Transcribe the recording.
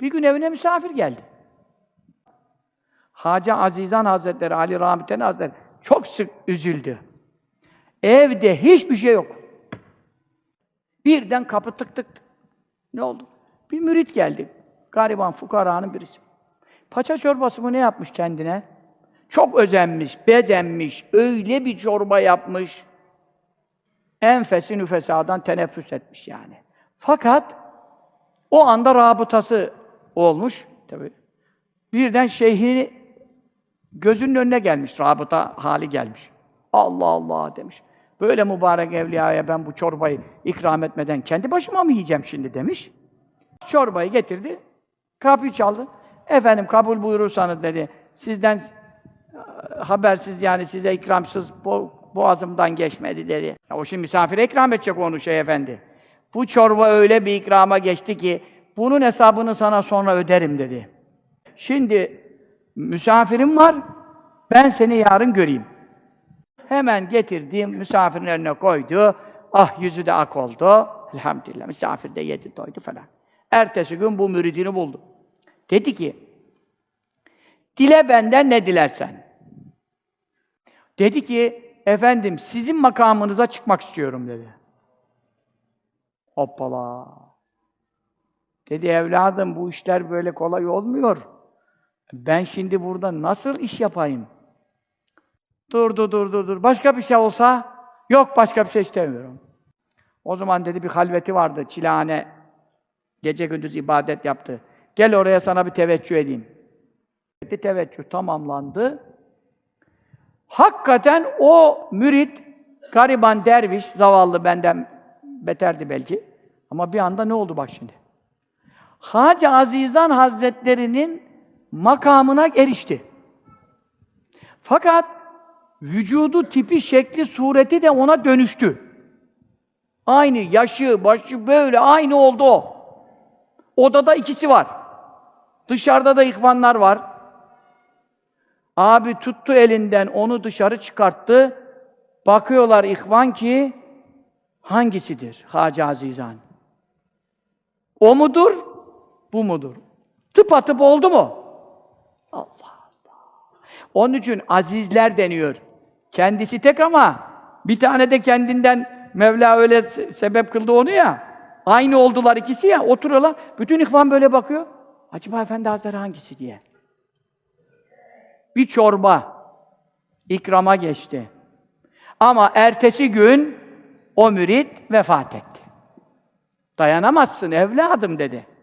Bir gün evine misafir geldi. Hacı Azizan Hazretleri, Ali Rahmetli Hazretleri çok sık üzüldü. Evde hiçbir şey yok. Birden kapı tık tık tık. Ne oldu? Bir mürit geldi. Gariban, fukaranın birisi. Paça çorbası mı ne yapmış kendine? Çok özenmiş, bezenmiş, öyle bir çorba yapmış. Enfesi nüfesadan teneffüs etmiş yani. Fakat o anda rabıtası olmuş tabi. Birden şeyhini gözünün önüne gelmiş, rabıta hali gelmiş. Allah Allah demiş. Böyle mübarek evliyaya ben bu çorbayı ikram etmeden kendi başıma mı yiyeceğim şimdi demiş. Çorbayı getirdi, kapıyı çaldı. Efendim kabul buyurursanız dedi, sizden habersiz yani size ikramsız bo boğazımdan geçmedi dedi. Ya o şimdi misafire ikram edecek onu şey efendi. Bu çorba öyle bir ikrama geçti ki bunun hesabını sana sonra öderim dedi. Şimdi misafirim var, ben seni yarın göreyim. Hemen getirdiğim misafirin önüne koydu. Ah yüzü de ak oldu. Elhamdülillah misafir de yedi doydu falan. Ertesi gün bu müridini buldu. Dedi ki, dile benden ne dilersen. Dedi ki, efendim sizin makamınıza çıkmak istiyorum dedi. Hoppala. Dedi evladım bu işler böyle kolay olmuyor. Ben şimdi burada nasıl iş yapayım? Durdu, durdu, dur. Başka bir şey olsa, yok başka bir şey istemiyorum. O zaman dedi bir halveti vardı, çilehane. Gece gündüz ibadet yaptı. Gel oraya sana bir teveccüh edeyim. Bir teveccüh tamamlandı. Hakikaten o mürit, gariban derviş, zavallı benden beterdi belki. Ama bir anda ne oldu bak şimdi? Hacı Azizan Hazretleri'nin makamına erişti. Fakat vücudu, tipi, şekli, sureti de ona dönüştü. Aynı yaşı, başı böyle aynı oldu o. Odada ikisi var. Dışarıda da ihvanlar var. Abi tuttu elinden, onu dışarı çıkarttı. Bakıyorlar ihvan ki hangisidir Hacı Azizan? O mudur? Bu mudur? Tıp atıp oldu mu? Allah Allah. Onun için azizler deniyor. Kendisi tek ama bir tane de kendinden Mevla öyle se- sebep kıldı onu ya. Aynı oldular ikisi ya. Oturuyorlar. Bütün ihvan böyle bakıyor. Acaba Efendi Hazretleri hangisi diye. Bir çorba ikrama geçti. Ama ertesi gün o mürit vefat etti. Dayanamazsın evladım dedi.